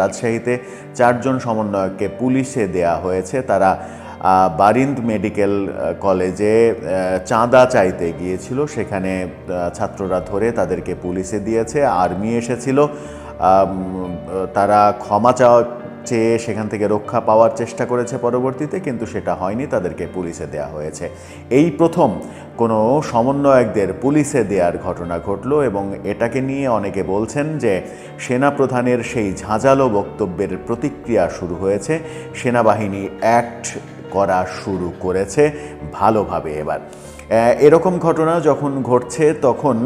রাজশাহীতে চারজন সমন্বয়ককে পুলিশে দেয়া হয়েছে। তারা বারিন্দ মেডিকেল কলেজে চাঁদা চাইতে গিয়েছিল। সেখানে ছাত্ররা ধরে তাদেরকে পুলিশে দিয়েছে। আর্মি এসেছিল। তারা ক্ষমা চাওয়া চেয়ে সেখান থেকে রক্ষা পাওয়ার চেষ্টা করেছে পরবর্তীতে, কিন্তু সেটা হয়নি, তাদেরকে পুলিশে দেয়া হয়েছে। এই প্রথম কোনো সমন্বয়কদের পুলিশে দেওয়ার ঘটনা ঘটলো এবং এটাকে নিয়ে অনেকে বলছেন যে সেনাপ্রধানের সেই ঝাঁঝালো বক্তব্যের প্রতিক্রিয়া শুরু হয়েছে। সেনাবাহিনী অ্যাক্ট করা শুরু করেছে ভালোভাবে এবার। এরকম ঘটনা যখন ঘটছে, তখন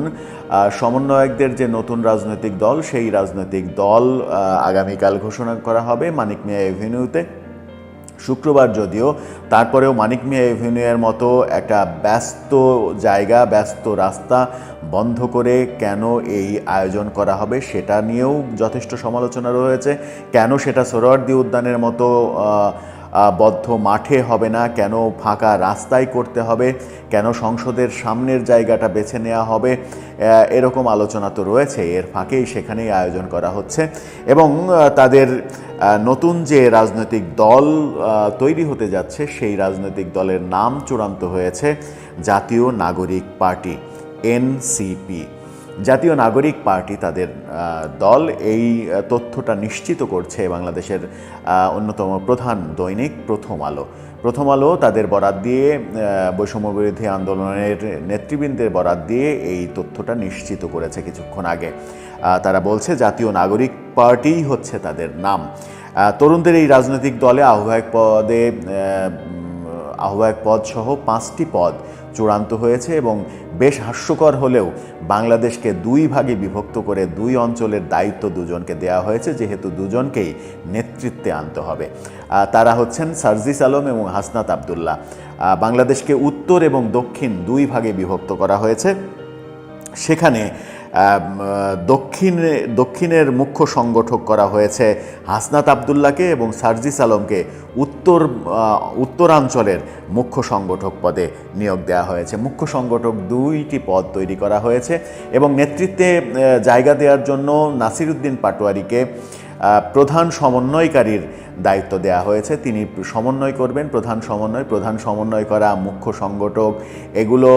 সমন্বয়কদের যে নতুন রাজনৈতিক দল, সেই রাজনৈতিক দল আগামীকাল ঘোষণা করা হবে মানিক মিয়া এভিনিউতে। শুক্রবার যদিও, তারপরেও মানিক মিয়া এভিনিউয়ের মতো একটা ব্যস্ত জায়গা, ব্যস্ত রাস্তা বন্ধ করে কেন এই আয়োজন করা হবে, সেটা নিয়েও যথেষ্ট সমালোচনা রয়েছে। কেন সেটা সোহরাওয়ার্দী উদ্যানের মতো বদ্ধ মাঠে হবে না, কেন ফাঁকা রাস্তায় করতে হবে, কেন সংসদের সামনের জায়গাটা বেছে নেওয়া হবে এরকম আলোচনা তো রয়েছে, এর ফাঁকেই সেখানেই আয়োজন করা হচ্ছে। এবং তাদের নতুন যে রাজনৈতিক দল তৈরি হতে যাচ্ছে, সেই রাজনৈতিক দলের নাম চূড়ান্ত হয়েছে জাতীয় নাগরিক পার্টি, এনসিপি। জাতীয় নাগরিক পার্টি তাদের দল এই তথ্যটা নিশ্চিত করছে বাংলাদেশের অন্যতম প্রধান দৈনিক প্রথম আলো। প্রথম আলো তাদের বরাত দিয়ে আহ, বৈষম্য বিরোধী আন্দোলনের নেতৃবৃন্দের বরাত দিয়ে এই তথ্যটা নিশ্চিত করেছে কিছুক্ষণ আগে। তারা বলছে জাতীয় নাগরিক পার্টিই হচ্ছে তাদের নাম। তরুণদের এই রাজনৈতিক দলে আহ্বায়ক পদে আহ্বায়ক পদ সহ পাঁচটি পদ চূড়ান্ত হয়েছে এবং বেশ হাস্যকর হলেও বাংলাদেশকে দুই ভাগে বিভক্ত করে দুই অঞ্চলের দায়িত্ব দুজনকে দেওয়া হয়েছে, যেহেতু দুজনকেই নেতৃত্বে আনতে হবে। তারা হচ্ছেন সার্জিস আলম এবং হাসনাত আবদুল্লাহ। বাংলাদেশকে উত্তর এবং দক্ষিণ দুই ভাগে বিভক্ত করা হয়েছে। সেখানে দক্ষিণে, দক্ষিণের মুখ্য সংগঠক করা হয়েছে হাসনাত আবদুল্লাহকে এবং সার্জিস আলমকে। উত্তর উত্তরাঞ্চলের মুখ্য সংগঠক পদে নিয়োগ দেওয়া হয়েছে। মুখ্য সংগঠক দুইটি পদ তৈরি করা হয়েছে এবং নেতৃত্বে জায়গা দেওয়ার জন্য নাসিরুদ্দিন পাটোয়ারিকে প্রধান সমন্বয়কারীর দায়িত্ব দেওয়া হয়েছে। তিনি সমন্বয় করবেন, প্রধান সমন্বয় প্রধান সমন্বয় করা, মুখ্য সংগঠক, এগুলো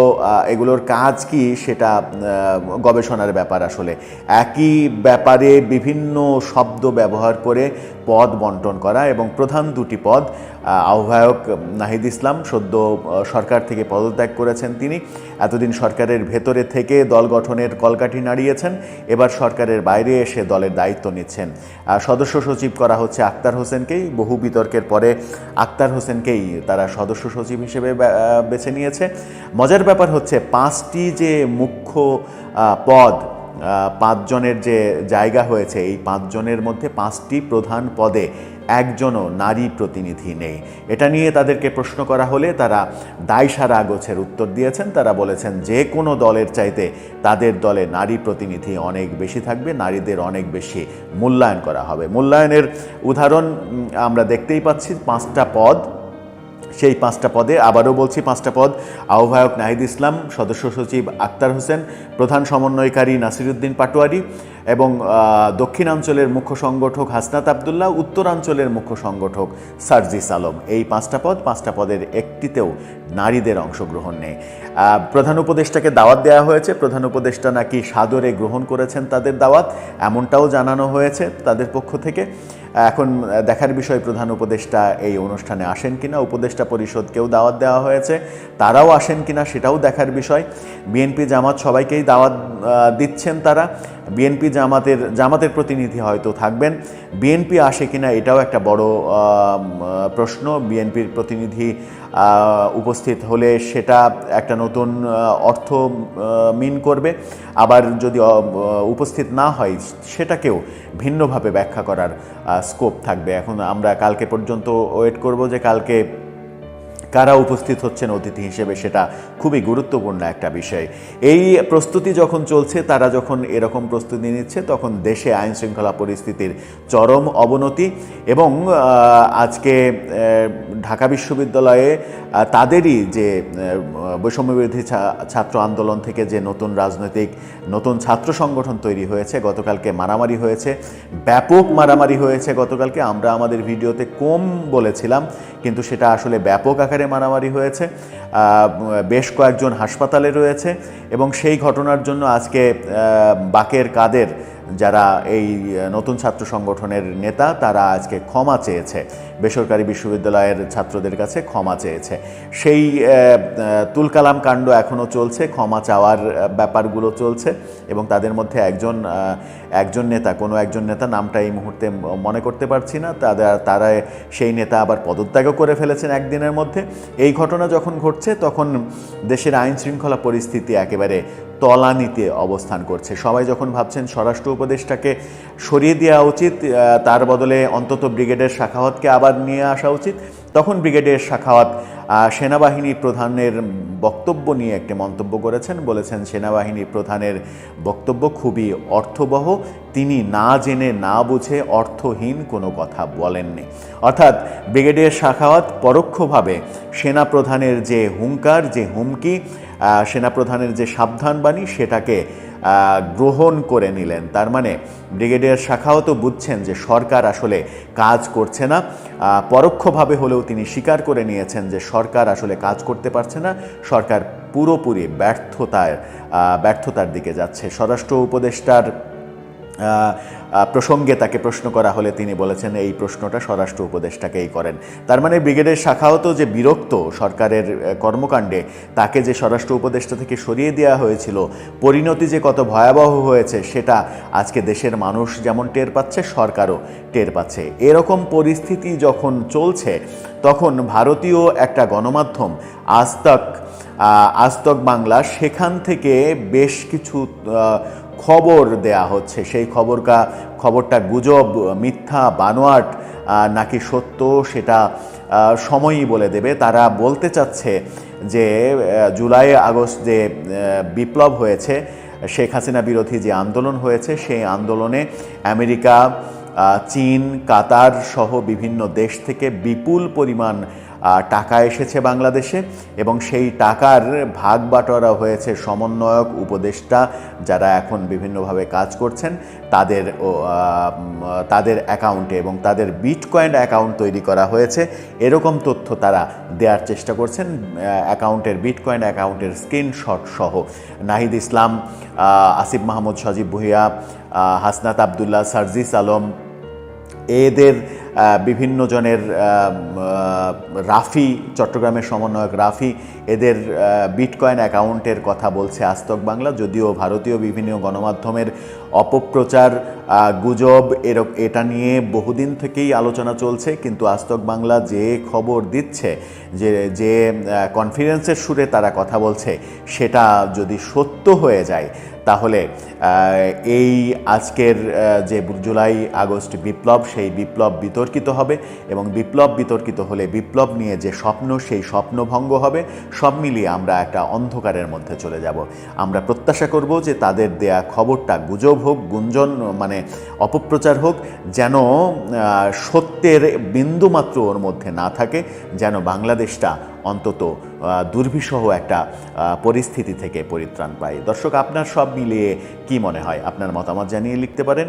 এগুলোর কাজ কি সেটা গবেষণার ব্যাপার আসলে। একই ব্যাপারে বিভিন্ন শব্দ ব্যবহার করে পদ বন্টন করা এবং প্রধান দুটি পদ আহ্বায়ক নাহিদ ইসলাম, সদ্য সরকার থেকে পদত্যাগ করেছেন তিনি। এতদিন সরকারের ভেতরে থেকে দল গঠনের কলকাঠি নাড়িয়েছেন। এবার সরকারের বাইরে এসে দলের দায়িত্ব নিচ্ছেন। সদস্য সচিব করা হচ্ছে আক্তার হোসেনকেই বহু বিতর্কের পরে আক্তার হোসেনকেই তারা সদস্য সচিব হিসেবে বেছে নিয়েছে। মজার ব্যাপার হচ্ছে পাঁচটি যে মুখ্য পদ পাঁচজনের যে জায়গা হয়েছে, এই পাঁচজনের মধ্যে পাঁচটি প্রধান পদে একজনও নারী প্রতিনিধি নেই। এটা নিয়ে তাদেরকে প্রশ্ন করা হলে তারা দায়সারা গোছের উত্তর দিয়েছেন। তারা বলেছেন, যে কোনো দলের চাইতে তাদের দলে নারী প্রতিনিধি অনেক বেশি থাকবে, নারীদের অনেক বেশি মূল্যায়ন করা হবে। মূল্যায়নের উদাহরণ আমরা দেখতেই পাচ্ছি, পাঁচটা পদ। সেই পাঁচটা পদে, আবারও বলছি পাঁচটা পদ, আহ্বায়ক নাহিদ ইসলাম, সদস্য সচিব আক্তার হোসেন, প্রধান সমন্বয়কারী নাসিরুদ্দিন পাটোয়ারি এবং দক্ষিণাঞ্চলের মুখ্য সংগঠক হাসনাত আবদুল্লাহ, উত্তরাঞ্চলের মুখ্য সংগঠক সার্জিস আলম। এই পাঁচটা পদ, পাঁচটা পদের একটিতেও নারীদের অংশগ্রহণ নেই। প্রধান উপদেষ্টাকে দাওয়াত দেওয়া হয়েছে। প্রধান উপদেষ্টা নাকি সাদরে গ্রহণ করেছেন তাদের দাওয়াত, এমনটাও জানানো হয়েছে তাদের পক্ষ থেকে। এখন দেখার বিষয়, প্রধান উপদেষ্টা এই অনুষ্ঠানে আসেন কিনা, উপদেষ্টা পরিষদকেও দাওয়াত দেওয়া হয়েছে, তারাও আসেন কিনা সেটাও দেখার বিষয়। বিএনপি জামাত সবাইকেই দাওয়াত দিচ্ছেন তারা। বিএনপি জামাতের জামাতের প্রতিনিধি হয়তো থাকবেন। বিএনপি আসে কিনা এটাও একটা বড় প্রশ্ন। বিএনপির প্রতিনিধি উপস্থিত হলে সেটা একটা নতুন অর্থ মিন করবে। আবার যদি উপস্থিত না হয়, সেটাকেও ভিন্নভাবে ব্যাখ্যা করার স্কোপ থাকবে। এখন আমরা কালকে পর্যন্ত ওয়েট করব যে কালকে কারা উপস্থিত হচ্ছেন অতিথি হিসেবে সেটা খুবই গুরুত্বপূর্ণ একটা বিষয়। এই প্রস্তুতি যখন চলছে, তারা যখন এরকম প্রস্তুতি নিচ্ছে, তখন দেশে আইন শৃঙ্খলা পরিস্থিতির চরম অবনতি এবং আজকে ঢাকা বিশ্ববিদ্যালয়ে তাদেরই যে বৈষম্যবিরোধী ছাত্র আন্দোলন থেকে যে নতুন রাজনৈতিক, নতুন ছাত্র সংগঠন তৈরি হয়েছে, গতকালকে মারামারি হয়েছে, ব্যাপক মারামারি হয়েছে গতকালকে, আমরা আমাদের ভিডিওতে কম বলেছিলাম, কিন্তু সেটা আসলে ব্যাপক আকারে মারামারি হয়েছে বেশ কয়েকজন হাসপাতালে রয়েছে এবং সেই ঘটনার জন্য আজকে বাকের কাদের যারা এই নতুন ছাত্র সংগঠনের নেতা, তারা আজকে ক্ষমা চেয়েছে। বেসরকারি বিশ্ববিদ্যালয়ের ছাত্রদের কাছে ক্ষমা চেয়েছে। সেই তুলকালাম কাণ্ড এখনও চলছে, ক্ষমা চাওয়ার ব্যাপারগুলো চলছে এবং তাদের মধ্যে একজন একজন নেতা, কোনো একজন নেতা নামটা এই মুহূর্তে মনে করতে পারছি না। তারা তারা সেই নেতা আবার পদত্যাগও করে ফেলেছেন একদিনের মধ্যে। এই ঘটনা যখন ঘটছে, তখন দেশের আইন শৃঙ্খলা পরিস্থিতি একেবারে তলানিতে অবস্থান করছে। সবাই যখন ভাবছেন স্বরাষ্ট্র উপদেষ্টাকে সরিয়ে দেওয়া উচিত তার বদলে অন্তত ব্রিগেডের শাখাওয়াতকে আবার নিয়ে আসা উচিত তখন ব্রিগেডের শাখাওয়াত সেনাবাহিনী প্রধানের বক্তব্য নিয়ে একটি মন্তব্য করেছেন। বলেছেন, সেনাবাহিনী প্রধানের বক্তব্য খুবই অর্থবহ। তিনি না জেনে, না বুঝে অর্থহীন কোনো কথা বলেননি। অর্থাৎ ব্রিগেডিয়ার শাখাওয়াত পরোক্ষভাবে সেনাপ্রধানের যে হুঙ্কার, যে হুমকি সেনাপ্রধানের যে সাবধানবাণী, সেটাকে গ্রহণ করে নিলেন। তার মানে ব্রিগেডিয়ার শাখাও তো বুঝছেন যে সরকার আসলে কাজ করছে না। পরোক্ষভাবে হলেও তিনি স্বীকার করে নিয়েছেন যে সরকার আসলে কাজ করতে পারছে না। সরকার পুরোপুরি ব্যর্থতার ব্যর্থতার দিকে যাচ্ছে। স্বরাষ্ট্র উপদেষ্টার প্রসঙ্গে তাকে প্রশ্ন করা হলে তিনি বলেছেন এই প্রশ্নটা স্বরাষ্ট্র উপদেষ্টাকেই করেন। তার মানে ব্রিগেডের শাখাও তো যে বিরক্ত সরকারের কর্মকাণ্ডে তাকে যে স্বরাষ্ট্র উপদেষ্টা থেকে সরিয়ে দেওয়া হয়েছিল পরিণতি যে কত ভয়াবহ হয়েছে সেটা আজকে দেশের মানুষ যেমন টের পাচ্ছে সরকারও টের পাচ্ছে। এরকম পরিস্থিতি যখন চলছে তখন ভারতীয় একটা গণমাধ্যম আজ তাক আহ, আজ তক বাংলা সেখান থেকে বেশ কিছু খবর দেয়া হচ্ছে। সেই খবরকা খবরটা গুজব, মিথ্যা, বানোয়াট নাকি সত্য সেটা সময়ই বলে দেবে। তারা বলতে চাচ্ছে যে জুলাই, আগস্ট যে বিপ্লব হয়েছে, শেখ হাসিনা বিরোধী যে আন্দোলন হয়েছে, সেই আন্দোলনে আমেরিকা চীন, কাতার সহ বিভিন্ন দেশ থেকে বিপুল পরিমাণ টাকা এসেছে বাংলাদেশে এবং সেই টাকার ভাগ বাটোয়ারা হয়েছে সমন্বয়ক উপদেষ্টা যারা এখন বিভিন্নভাবে কাজ করছেন, তাদের তাদের অ্যাকাউন্টে এবং তাদের বিটকয়েন অ্যাকাউন্ট তৈরি করা হয়েছে। এরকম তথ্য তারা দেওয়ার চেষ্টা করছেন অ্যাকাউন্টের বিটকয়েন অ্যাকাউন্টের স্ক্রিনশট সহ। নাহিদ ইসলাম আসিফ মাহমুদ সজীব ভুইয়া হাসনাত আবদুল্লাহ সার্জিস আলম, এদের বিভিন্ন জনের রাফি, চট্টগ্রামের সমন্বয়ক রাফি, এদের বিটকয়েন অ্যাকাউন্টের কথা বলছে আস্তক বাংলা, যদিও ভারতীয় বিভিন্ন গণমাধ্যমের অপপ্রচার গুজব এরক, এটা নিয়ে বহুদিন থেকেই আলোচনা চলছে, কিন্তু আস্তক বাংলা যে খবর দিচ্ছে, যে যে কনফিডেন্সের সুরে তারা কথা বলছে, সেটা যদি সত্য হয়ে যায়, তাহলে এই আজকের যে জুলাই, আগস্ট বিপ্লব, সেই বিপ্লব বিতর্কিত হবে এবং বিপ্লব বিতর্কিত হলে বিপ্লব নিয়ে যে স্বপ্ন, সেই স্বপ্ন ভঙ্গ হবে, সব মিলিয়ে আমরা একটা অন্ধকারের মধ্যে চলে যাব। আমরা প্রত্যাশা করব যে তাদের দেয়া খবরটা গুজব হোক, গুঞ্জন মানে অপপ্রচার হোক, যেন সত্যের বিন্দুমাত্র ওর মধ্যে না থাকে, যেন বাংলাদেশটা অন্তত দুর্বিষহ একটা পরিস্থিতি থেকে পরিত্রাণ পায়। দর্শক, আপনার সব মিলিয়ে কি মনে হয়? আপনার মতামত জানিয়ে লিখতে পারেন।